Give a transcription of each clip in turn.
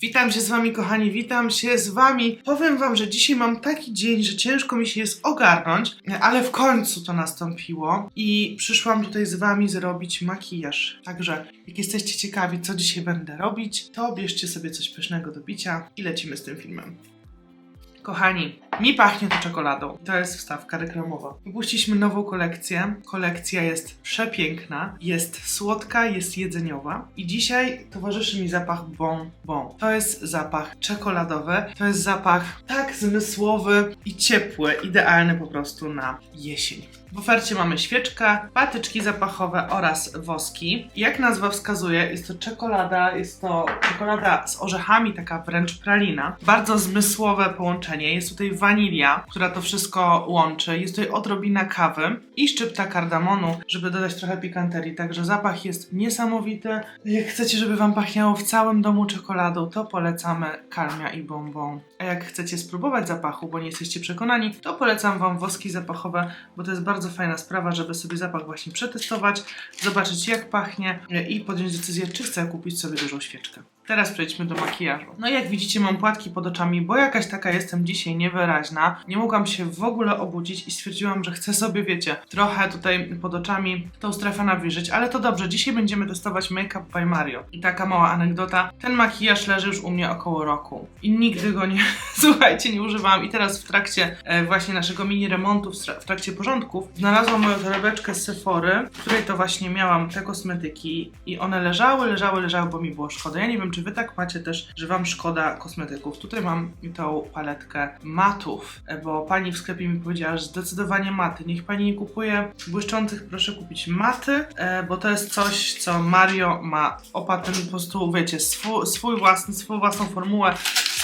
Witam się z wami, kochani, witam się z wami. Powiem wam, że dzisiaj mam taki dzień, że ciężko mi się jest ogarnąć, ale w końcu to nastąpiło i przyszłam tutaj z wami zrobić makijaż. Także, jak jesteście ciekawi, co dzisiaj będę robić, to bierzcie sobie coś pysznego do picia i lecimy z tym filmem. Kochani, mi pachnie to czekoladą. To jest wstawka reklamowa. Wypuściliśmy nową kolekcję. Kolekcja jest przepiękna, jest słodka, jest jedzeniowa. I dzisiaj towarzyszy mi zapach bonbon. To jest zapach czekoladowy. To jest zapach tak zmysłowy i ciepły, idealny po prostu na jesień. W ofercie mamy świeczkę, patyczki zapachowe oraz woski. Jak nazwa wskazuje, jest to czekolada, jest to czekolada z orzechami, taka wręcz pralina. Bardzo zmysłowe połączenie. Jest tutaj wanilia, która to wszystko łączy. Jest tutaj odrobina kawy i szczypta kardamonu, żeby dodać trochę pikanterii. Także zapach jest niesamowity. Jak chcecie, żeby wam pachniało w całym domu czekoladą, to polecamy kalmia i bonbon. A jak chcecie spróbować zapachu, bo nie jesteście przekonani, to polecam wam woski zapachowe, bo to jest bardzo fajna sprawa, żeby sobie zapach właśnie przetestować, zobaczyć jak pachnie e, i podjąć decyzję, czy chcę kupić sobie dużą świeczkę. Teraz przejdźmy do makijażu. No jak widzicie mam płatki pod oczami, bo jakaś taka jestem dzisiaj niewyraźna. Nie mogłam się w ogóle obudzić i stwierdziłam, że chcę sobie, wiecie, trochę tutaj pod oczami tą strefę nawilżyć, ale to dobrze, dzisiaj będziemy testować Make Up by Mario. I taka mała anegdota, ten makijaż leży już u mnie około roku i nigdy go nie, słuchajcie, nie używałam i teraz w trakcie e, właśnie naszego mini remontu, w trakcie porządków, znalazłam moją torebeczkę z Sephory, w której to właśnie miałam te kosmetyki i one leżały, leżały, leżały, bo mi było szkoda. Ja nie wiem, czy wy tak macie też, że wam szkoda kosmetyków. Tutaj mam tą paletkę matów, bo pani w sklepie mi powiedziała, że zdecydowanie maty. Niech pani nie kupuje błyszczących, proszę kupić maty, e, bo to jest coś, co Mario ma opatent po prostu, wiecie, swój, swój własny, swoją własną formułę,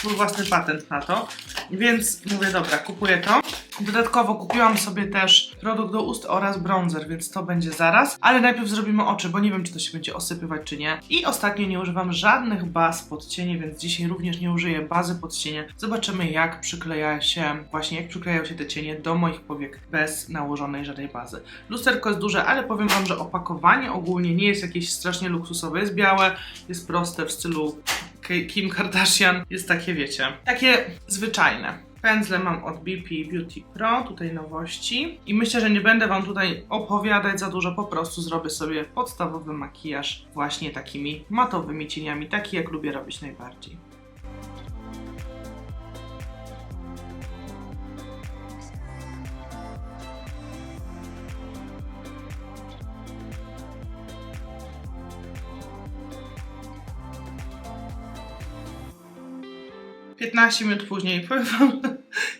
swój własny patent na to. Więc mówię, dobra, kupuję to. Dodatkowo kupiłam sobie też produkt do ust oraz bronzer, więc to będzie zaraz. Ale najpierw zrobimy oczy, bo nie wiem, czy to się będzie osypywać, czy nie. I ostatnio nie używam żadnych baz pod cienie, więc dzisiaj również nie użyję bazy pod cienie. Zobaczymy, jak przykleja się, właśnie jak przyklejają się te cienie do moich powiek bez nałożonej żadnej bazy. Lusterko jest duże, ale powiem Wam, że opakowanie ogólnie nie jest jakieś strasznie luksusowe. Jest białe, jest proste w stylu Kim Kardashian. Jest takie, wiecie, takie zwyczajne. Pędzle mam od BP Beauty Pro, tutaj nowości. I myślę, że nie będę Wam tutaj opowiadać za dużo, po prostu zrobię sobie podstawowy makijaż właśnie takimi matowymi cieniami, taki jak lubię robić najbardziej. Piętnaście minut później powiem wam,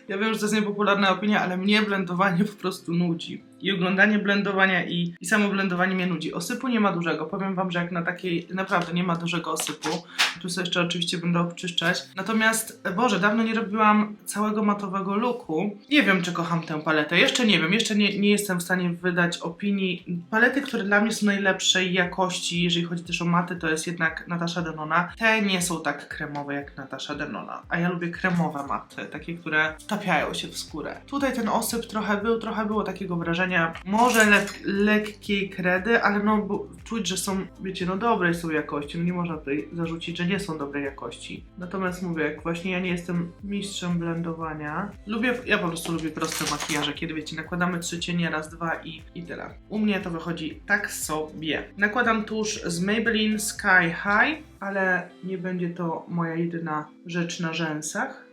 ja wiem, że to jest niepopularna opinia, ale mnie blendowanie po prostu nudzi. I oglądanie blendowania i, i samo blendowanie mnie nudzi. Osypu nie ma dużego. Powiem wam, że jak na takiej naprawdę nie ma dużego osypu. Tu sobie jeszcze oczywiście będę obczyszczać. Natomiast, e, Boże, dawno nie robiłam całego matowego looku. Nie wiem, czy kocham tę paletę. Jeszcze nie wiem. Jeszcze nie, nie jestem w stanie wydać opinii. Palety, które dla mnie są najlepszej jakości, jeżeli chodzi też o maty, to jest jednak Natasha Denona. Te nie są tak kremowe jak Natasha Denona. A ja lubię kremowe maty. Takie, które wtapiają się w skórę. Tutaj ten osyp trochę był, trochę było takiego wrażenia może lek, lekkiej kredy, ale no bo czuć, że są, wiecie, no dobrej są jakości. No nie można tutaj zarzucić, że nie są dobrej jakości. Natomiast mówię, jak właśnie ja nie jestem mistrzem blendowania. Lubię, ja po prostu lubię proste makijaże, kiedy wiecie, nakładamy trzy cienie, raz, dwa i, i tyle. U mnie to wychodzi tak sobie. Nakładam tusz z Maybelline Sky High, ale nie będzie to moja jedyna rzecz na rzęsach.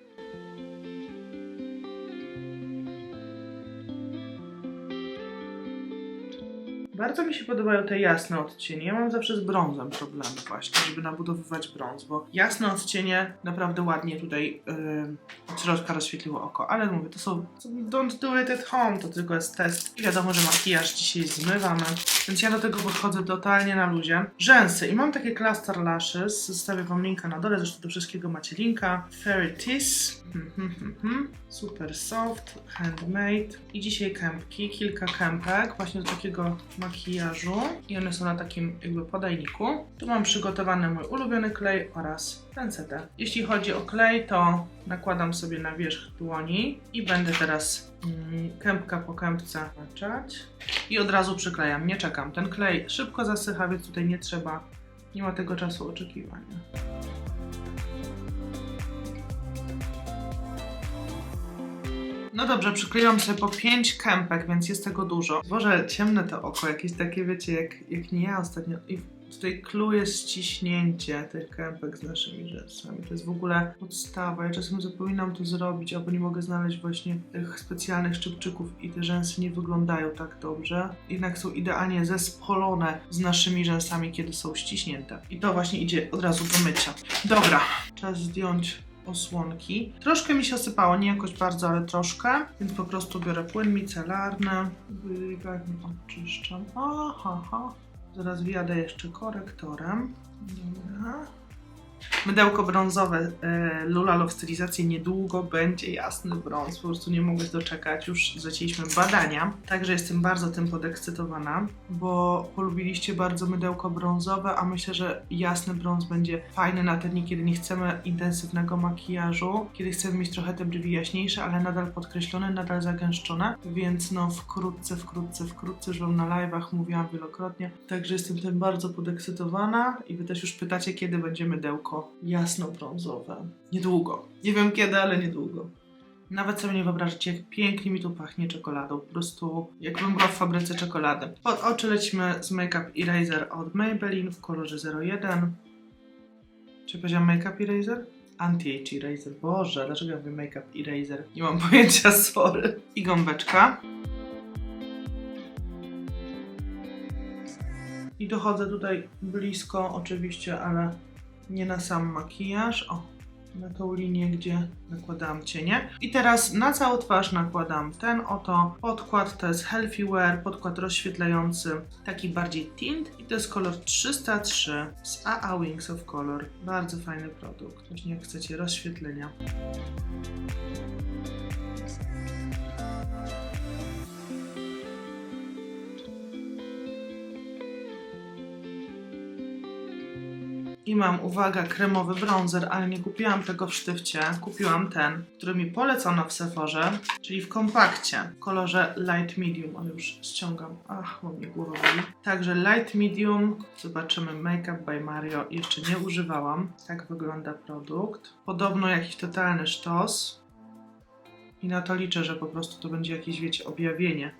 Bardzo mi się podobają te jasne odcienie. Ja mam zawsze z brązem problemy właśnie, żeby nabudowywać brąz, bo jasne odcienie naprawdę ładnie tutaj yy, od środka rozświetliło oko. Ale mówię, to są don't do it at home, to tylko jest test. I wiadomo, że makijaż dzisiaj zmywamy, więc ja do tego podchodzę totalnie na luzie. Rzęsy i mam takie cluster lashes, zostawię wam linka na dole, zresztą do wszystkiego macie linka. Fairy Tease, Mhm, mhm, mhm. Super soft, handmade. I dzisiaj kępki, kilka kępek właśnie do takiego makijażu. I one są na takim jakby podajniku. Tu mam przygotowany mój ulubiony klej oraz pensetę. Jeśli chodzi o klej, to nakładam sobie na wierzch dłoni i będę teraz mm, kępka po kępce maczać i od razu przyklejam, nie czekam. Ten klej szybko zasycha, więc tutaj nie trzeba, nie ma tego czasu oczekiwania. No dobrze, przykleiłam sobie po 5 kępek, więc jest tego dużo. Boże, ciemne to oko, jakieś takie, wiecie, jak, jak nie ja ostatnio tutaj clue jest ściśnięcie tych kępek z naszymi rzęsami. To jest w ogóle podstawa. Ja czasem zapominam to zrobić, albo nie mogę znaleźć właśnie tych specjalnych szczypczyków i te rzęsy nie wyglądają tak dobrze. Jednak są idealnie zespolone z naszymi rzęsami, kiedy są ściśnięte. I to właśnie idzie od razu do mycia. Dobra, czas zdjąć osłonki. Troszkę mi się osypało, nie jakoś bardzo, ale troszkę, więc po prostu biorę płyn micelarny, delikatnie oczyszczam. Aha, aha. Zaraz wjadę jeszcze korektorem. Dobra. Mydełko brązowe e, Lula w stylizacji niedługo będzie jasny brąz. Po prostu nie mogę się doczekać. Już zaczęliśmy badania, także jestem bardzo tym podekscytowana, bo polubiliście bardzo mydełko brązowe, a myślę, że jasny brąz będzie fajny na te dni, kiedy nie chcemy intensywnego makijażu, kiedy chcemy mieć trochę te brwi jaśniejsze, ale nadal podkreślone, nadal zagęszczone, więc no wkrótce, wkrótce, wkrótce, już na live'ach mówiłam wielokrotnie, także jestem tym bardzo podekscytowana i Wy też już pytacie, kiedy będzie mydełko jasno-brązowe. Niedługo. Nie wiem kiedy, ale niedługo. Nawet sobie nie wyobrażacie, jak pięknie mi tu pachnie czekoladą. Po prostu jakbym była w fabryce czekolady. Pod oczy lecimy z Makeup Eraser od Maybelline w kolorze 01. Czy powiedziałam Makeup Eraser? Anti-Age Eraser. Boże, dlaczego ja mówię Makeup Eraser? Nie mam pojęcia, sorry. I gąbeczka. I dochodzę tutaj blisko oczywiście, ale nie na sam makijaż. O, na tą linię, gdzie nakładałam cienie. I teraz na całą twarz nakładam ten oto podkład, to jest Healthy Wear, podkład rozświetlający, taki bardziej tint i to jest kolor 303 z AA Wings of Color. Bardzo fajny produkt, właśnie jak chcecie rozświetlenia. I mam, uwaga, kremowy bronzer, ale nie kupiłam tego w sztywcie. Kupiłam ten, który mi polecono w Sephorze, czyli w kompakcie w kolorze light medium. Ale już ściągam. Ach, bo mnie głowa boli. Także light medium. Zobaczymy Makeup by Mario. Jeszcze nie używałam. Tak wygląda produkt. Podobno jakiś totalny sztos. I na to liczę, że po prostu to będzie jakieś, wiecie, objawienie.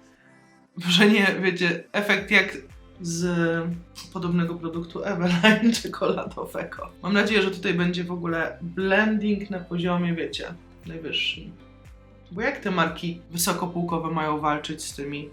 Że nie, wiecie, efekt jak z podobnego produktu Eveline czekoladowego. Mam nadzieję, że tutaj będzie w ogóle blending na poziomie, wiecie, najwyższym. Bo jak te marki wysokopółkowe mają walczyć z tymi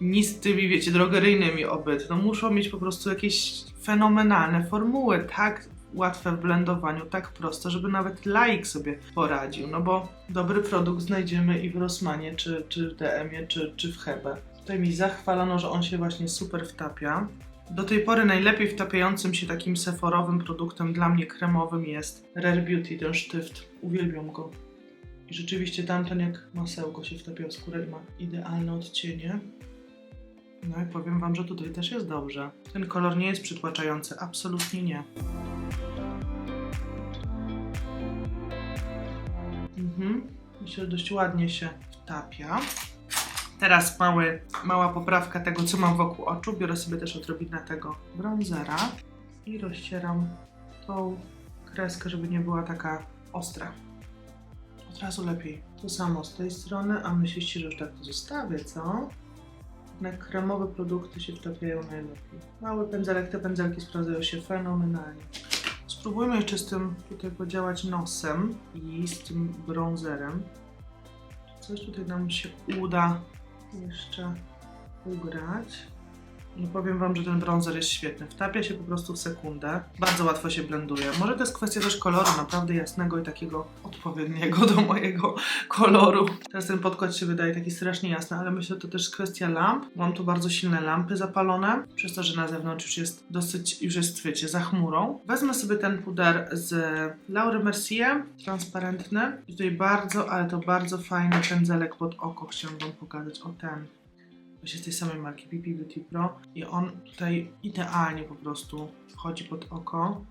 nistymi, wiecie, drogeryjnymi obyt? No muszą mieć po prostu jakieś fenomenalne formuły, tak łatwe w blendowaniu, tak proste, żeby nawet laik sobie poradził, no bo dobry produkt znajdziemy i w Rossmanie, czy, czy w DM-ie, czy, czy w Hebe. Tutaj mi zachwalono, że on się właśnie super wtapia. Do tej pory najlepiej wtapiającym się takim seforowym produktem dla mnie kremowym jest Rare Beauty, ten sztyft. Uwielbiam go. I rzeczywiście tamten jak masełko się wtapia w skórę i ma idealne odcienie. No i powiem wam, że tutaj też jest dobrze. Ten kolor nie jest przytłaczający, absolutnie nie. Mhm. Myślę, że dość ładnie się wtapia. Teraz mały, mała poprawka tego, co mam wokół oczu. Biorę sobie też odrobinę tego bronzera i rozcieram tą kreskę, żeby nie była taka ostra. Od razu lepiej. To samo z tej strony, a myślicie, że już tak to zostawię, co? Jednak kremowe produkty się wtapiają najlepiej. Mały pędzelek, te pędzelki sprawdzają się fenomenalnie. Spróbujmy jeszcze z tym tutaj podziałać nosem i z tym bronzerem. Coś tutaj nam się uda jeszcze ugrać. No powiem Wam, że ten bronzer jest świetny. Wtapia się po prostu w sekundę. Bardzo łatwo się blenduje. Może to jest kwestia też koloru, naprawdę jasnego i takiego odpowiedniego do mojego koloru. Teraz ten podkład się wydaje taki strasznie jasny, ale myślę, że to też kwestia lamp. Mam tu bardzo silne lampy zapalone, przez to, że na zewnątrz już jest dosyć, już jest, wiecie, za chmurą. Wezmę sobie ten puder z Laury Mercier, transparentny. I tutaj bardzo, ale to bardzo fajny pędzelek pod oko chciałam Wam pokazać. O ten właśnie z tej samej marki PP Beauty Pro i on tutaj idealnie po prostu wchodzi pod oko,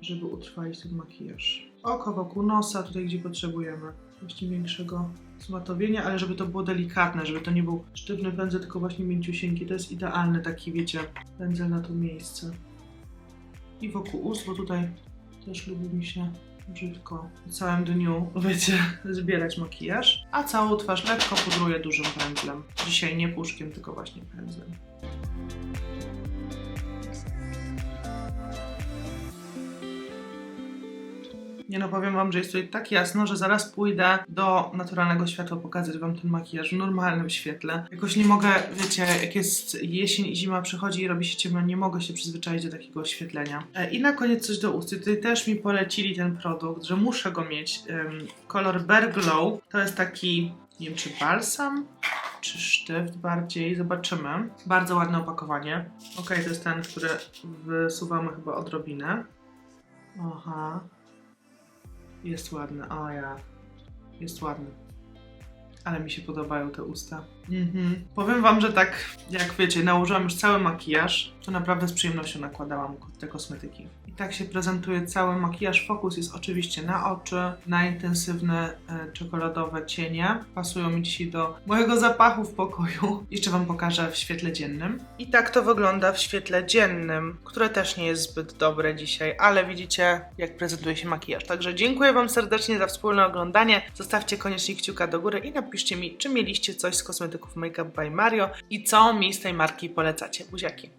żeby utrwalić ten makijaż. Oko wokół nosa, tutaj gdzie potrzebujemy właśnie większego zmatowienia, ale żeby to było delikatne, żeby to nie był sztywny pędzel, tylko właśnie mięciusieńki. To jest idealny taki, wiecie, pędzel na to miejsce. I wokół ust, bo tutaj też lubi mi się brzydko po całym dniu, wiecie, zbierać makijaż, a całą twarz lekko pudruję dużym pędzlem. Dzisiaj nie puszkiem, tylko właśnie pędzlem. Nie no, powiem wam, że jest tutaj tak jasno, że zaraz pójdę do naturalnego światła pokazać wam ten makijaż w normalnym świetle. Jakoś nie mogę, wiecie, jak jest jesień i zima przychodzi i robi się ciemno, nie mogę się przyzwyczaić do takiego oświetlenia. E, I na koniec coś do ust. Tutaj też mi polecili ten produkt, że muszę go mieć. Ym, kolor Bear Glow. To jest taki, nie wiem czy balsam, czy sztyft bardziej, zobaczymy. Bardzo ładne opakowanie. Ok, to jest ten, który wysuwamy chyba odrobinę. Aha. Jest ładny, o ja. Jest ładny. Ale mi się podobają te usta. Mhm. Powiem wam, że tak, jak wiecie, nałożyłam już cały makijaż, to naprawdę z przyjemnością nakładałam te kosmetyki. I tak się prezentuje cały makijaż. Fokus jest oczywiście na oczy, na intensywne e, czekoladowe cienie. Pasują mi dzisiaj do mojego zapachu w pokoju. Jeszcze wam pokażę w świetle dziennym. I tak to wygląda w świetle dziennym, które też nie jest zbyt dobre dzisiaj, ale widzicie, jak prezentuje się makijaż. Także dziękuję wam serdecznie za wspólne oglądanie. Zostawcie koniecznie kciuka do góry i napiszcie mi, czy mieliście coś z kosmetyków Makeup by Mario i co mi z tej marki polecacie. Buziaki.